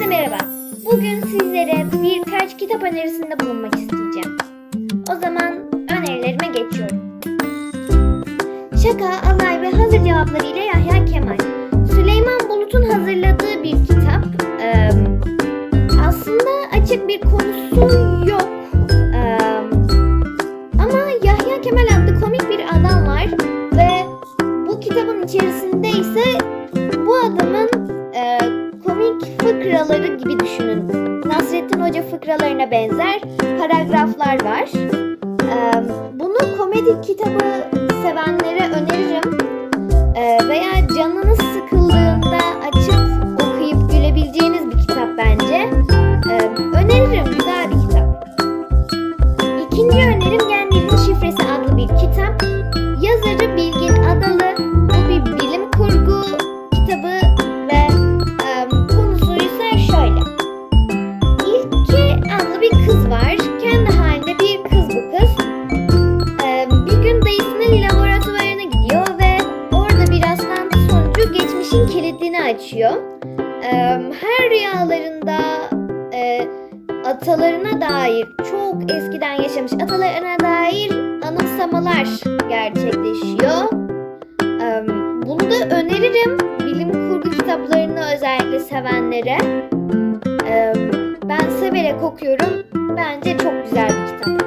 Herkese merhaba. Bugün sizlere birkaç kitap önerisinde bulunmak isteyeceğim. O zaman önerilerime geçiyorum. Şaka, alay ve hazır cevaplarıyla Yahya Kemal. Süleyman Bulut'un hazırladığı bir kitap. Ee, aslında açık bir konusu yok. Ama Yahya Kemal adlı komik bir adam var ve bu kitabın içerisinde ise bu adamın e, komik fıkraları gibi düşünün. Nasrettin Hoca fıkralarına benzer paragraflar var. Bunu komedi kitabı geçmişin kilidini açıyor. Her rüyalarında e, atalarına dair çok eskiden yaşamış atalarına dair anımsamalar gerçekleşiyor. Bunu da öneririm bilim kurgu kitaplarını özellikle sevenlere. Ben severek okuyorum. Bence çok güzel bir kitap.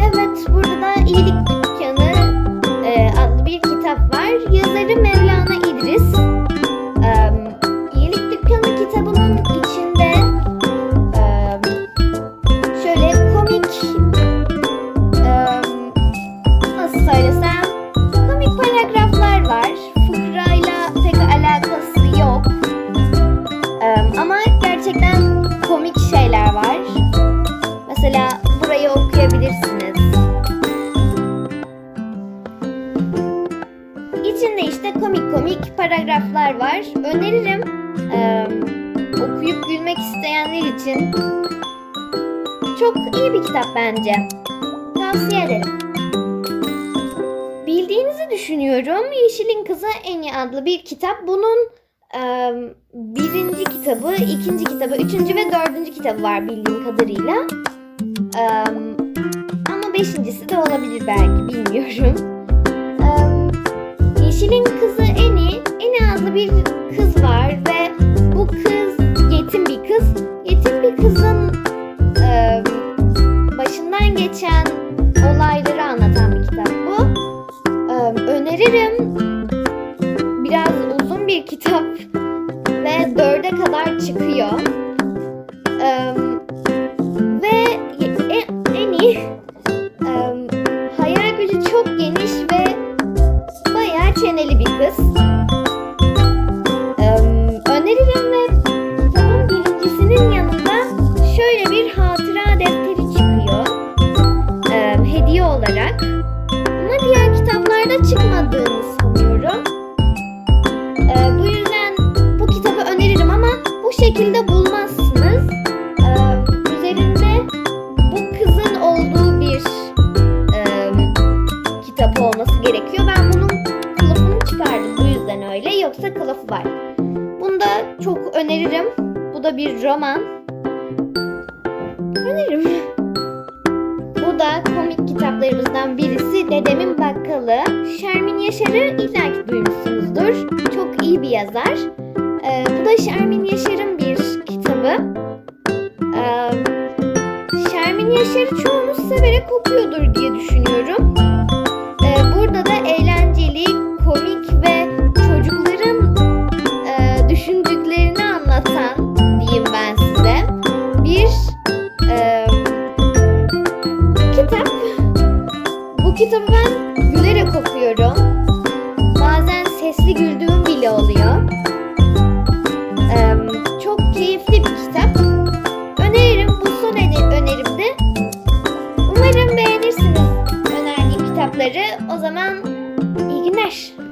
Evet, burada da İyilik burayı okuyabilirsiniz. İçinde işte komik komik paragraflar var. Öneririm. Eee, okuyup gülmek isteyenler için çok iyi bir kitap bence. Tavsiye ederim. Bildiğinizi düşünüyorum. Yeşilin Kızı Eni adlı bir kitap. Bunun birinci kitabı, ikinci kitabı, üçüncü ve dördüncü kitabı var bildiğim kadarıyla. Ama beşincisi de olabilir belki bilmiyorum. Yeşilin Kızı Eni, Eni adlı bir kız var ve bu kız yetim bir kız. Yetim bir kızın başından geçen olayları anlatan bir kitap bu. Öneririm. Biraz uzun bir kitap ve dörde kadar çıkıyor. Şekilde bulmazsınız. Eee, üzerinde bu kızın olduğu bir eee, kitap olması gerekiyor. Ben bunun kılıfını çıkardım bu yüzden öyle. Yoksa kılıfı var. Bunu da çok öneririm. Bu da bir roman. Öneririm. Bu da komik kitaplarımızdan birisi Dedemin Bakkalı. Şermin Yaşar'ı illaki duymuşsunuzdur. Çok iyi bir yazar. Ee, bu da Şermin Yaşar'ın kitabı. Ee, Şermin Yaşar'ı çoğunuz severek okuyordur diye düşünüyorum. Ee, burada da eğlenceli, komik ve çocukların e, düşündüklerini anlatan diyeyim ben size bir e, kitap. Bu kitabı ben gülerek okuyorum. Bazen sesli güldüğüm O zaman iyi günler.